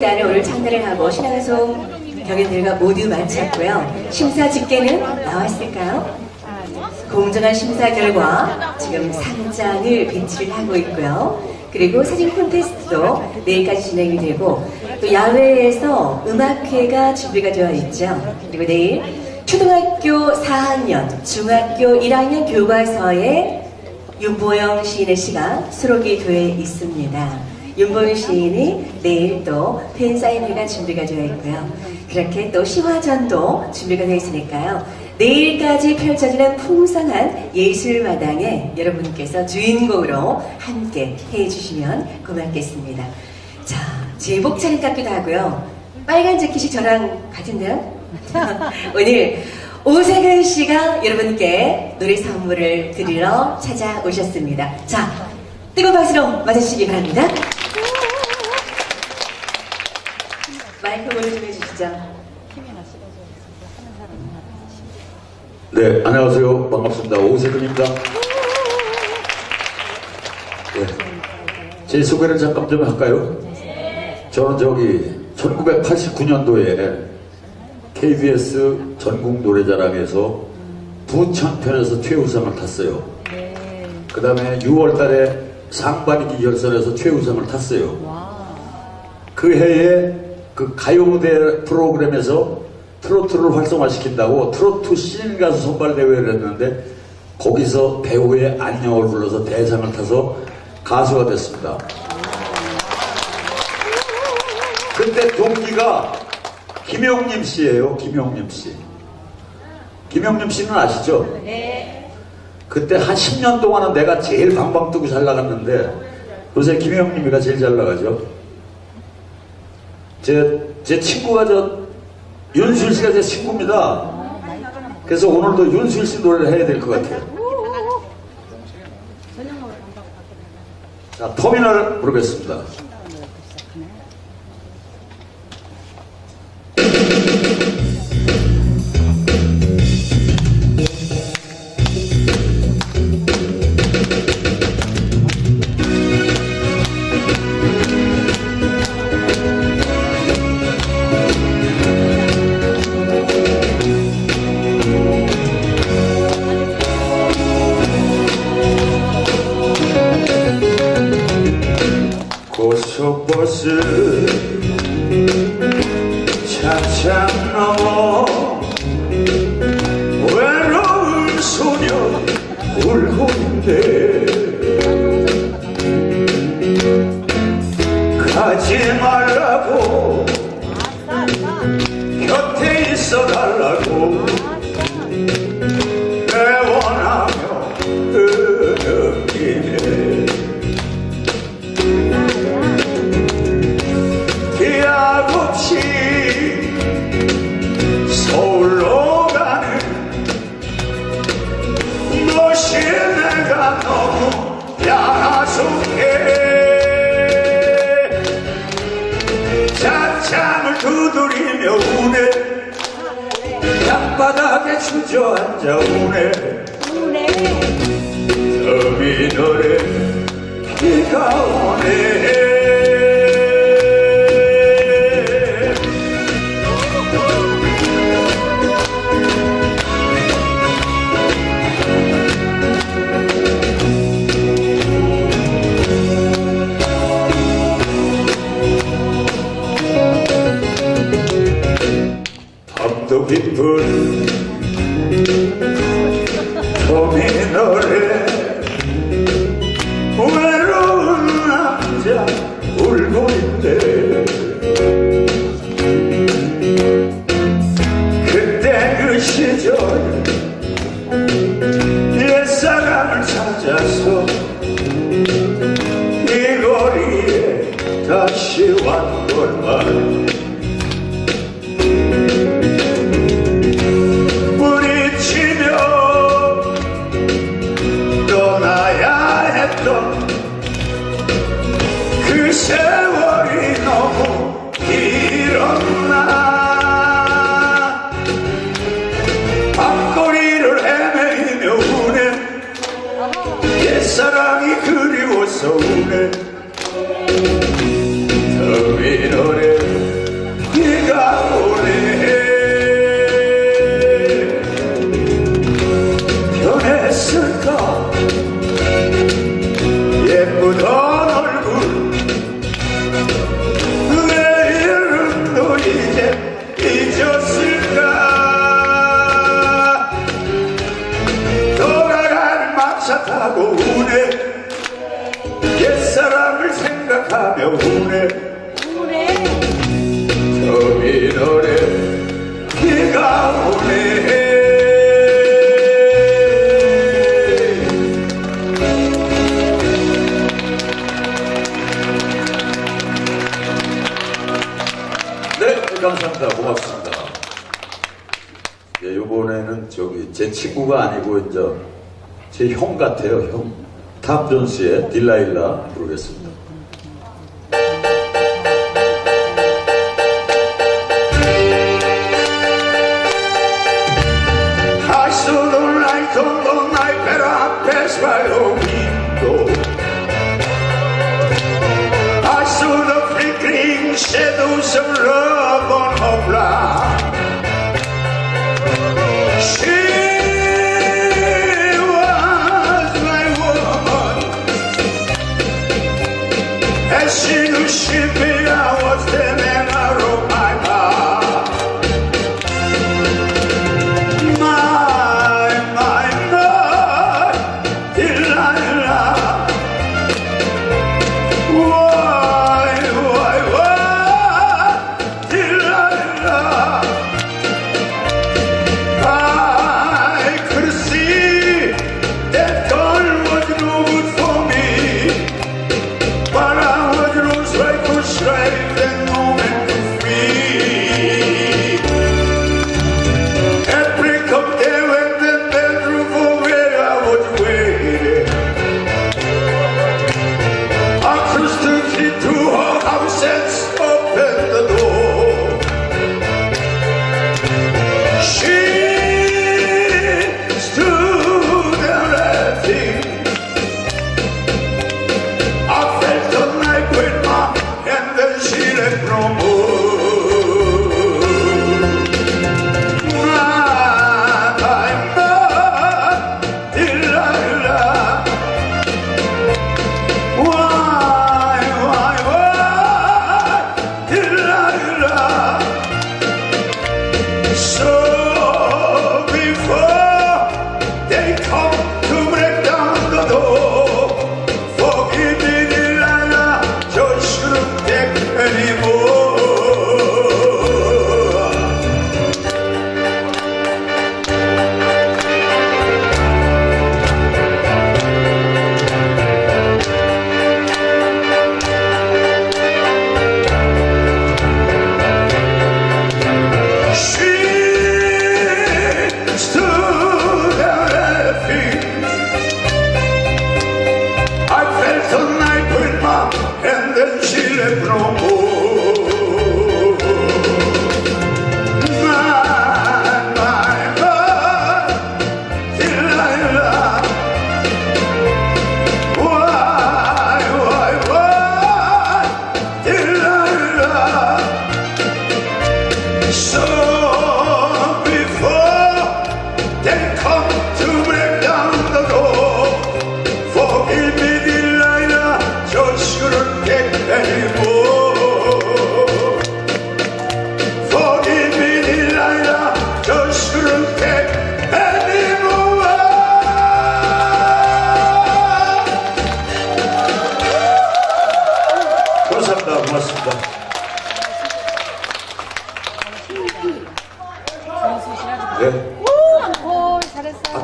나는 오늘 참가를 하고 신앙송 경연들과 모두 마쳤고요. 심사 집계는 나왔을까요? 공정한 심사 결과 지금 상장을 배치를 하고 있고요. 그리고 사진 콘테스트도 내일까지 진행이 되고 또 야외에서 음악회가 준비가 되어 있죠. 그리고 내일 초등학교 4학년, 중학교 1학년 교과서에 윤보영 시인의 시가 수록이 되어 있습니다. 윤보영 시인이 내일 또 팬사인회가 준비가 되어 있고요. 그렇게 또 시화전도 준비가 되어 있으니까요. 내일까지 펼쳐지는 풍성한 예술마당에 여러분께서 주인공으로 함께 해주시면 고맙겠습니다. 자, 제복 차림 같기도 하고요. 빨간 재킷이 저랑 같은데요? 오늘 오세근 씨가 여러분께 노래 선물을 드리러 찾아오셨습니다. 자, 뜨거운 박수로 맞아주시기 바랍니다. 마이크 오늘 좀 해주시죠. 네, 안녕하세요. 반갑습니다. 오세근입니다. 네. 제 소개를 잠깐 좀 할까요? 저는 저기 1989년도에 KBS 전국 노래자랑에서 부천편에서 최우상을 탔어요. 그 다음에 6월 달에 상반기 결선에서 최우상을 탔어요. 그 해에 그 가요 무대 프로그램에서 트로트를 활성화시킨다고 트로트 신인 가수 선발 대회를 했는데 거기서 배우의 안녕을 불러서 대상을 타서 가수가 됐습니다. 그때 동기가 김용림 씨예요. 김용림 씨. 김용림 씨는 아시죠? 네. 그때 한 10년 동안은 내가 제일 방방 뜨고 잘 나갔는데 요새 김용림이가 제일 잘 나가죠. 제, 제 친구가 저, 윤수일 씨가 제 친구입니다. 그래서 오늘도 윤수일 씨 노래를 해야 될 것 같아요. 자, 터미널 부르겠습니다. 속버스 차창 넘어 외로운 소녀 울고 있네 가지 말라고 곁에 있어 달라고 두드리며 우네. 땅바닥에 주저앉아 우네. 터미널에 비가 오네 터미널에 외로운 남자 울고 있대 그때 그 시절 옛사람을 찾아서 이 거리에 다시 왔건만 옛사랑이 그리워서 우네 친구가 아니고 이제 제 형 같아요, 형. 탑존스의 딜라일라 부르겠습니다.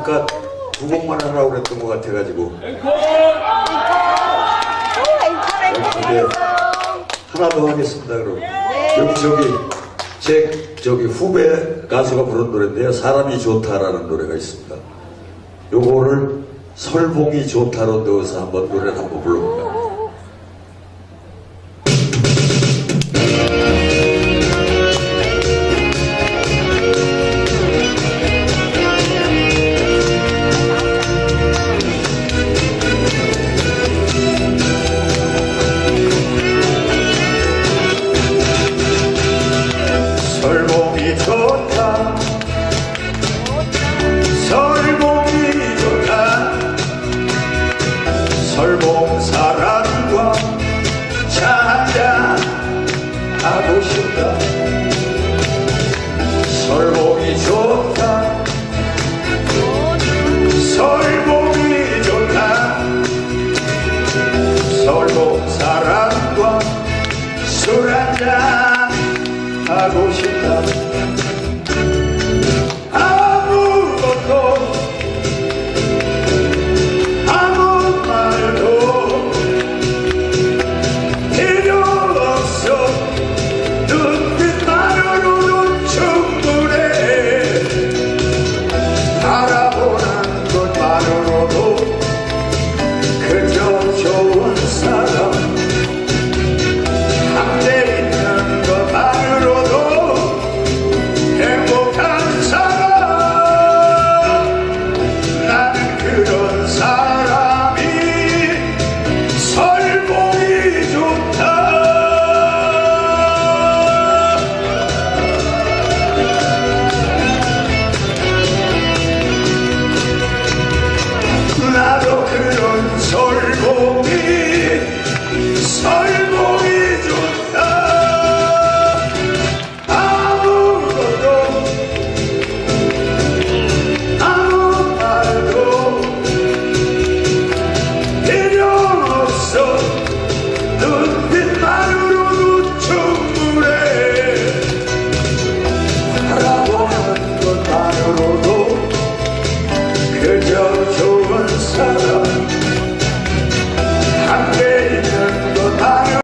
아까 두 곡만 하라고 그랬던 것 같아가지고. 근데 하나 더 하겠습니다 그럼. 여기 저기 제 저기 후배 가수가 부른 노래인데요. 사람이 좋다라는 노래가 있습니다. 요거를 설봉이 좋다로 넣어서 한번 노래를 한번 불러 дурака, а гуще